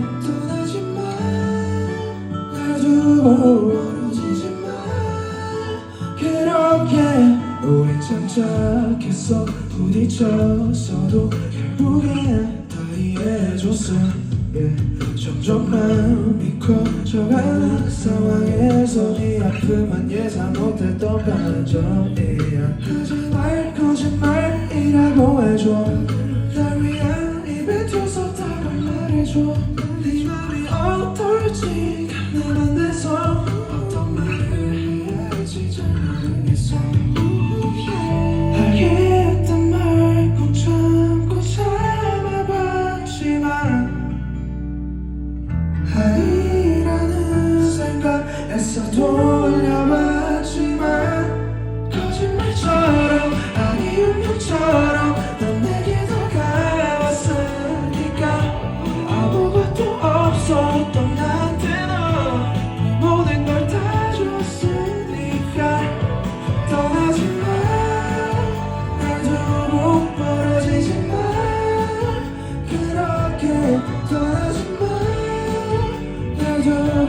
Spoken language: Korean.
떠나지 마 가두고 멀어지지 마 그렇게 오랜 장착했어 부딪혔어도 결국엔 다 이해해줬어 yeah. 점점 마음이 커져가는 상황에서 네 아픔만 예상 못했던 반전이야 거짓말 거짓말이라고 해줘 날 위한 입에 두서 답을 말해줘 volta. return.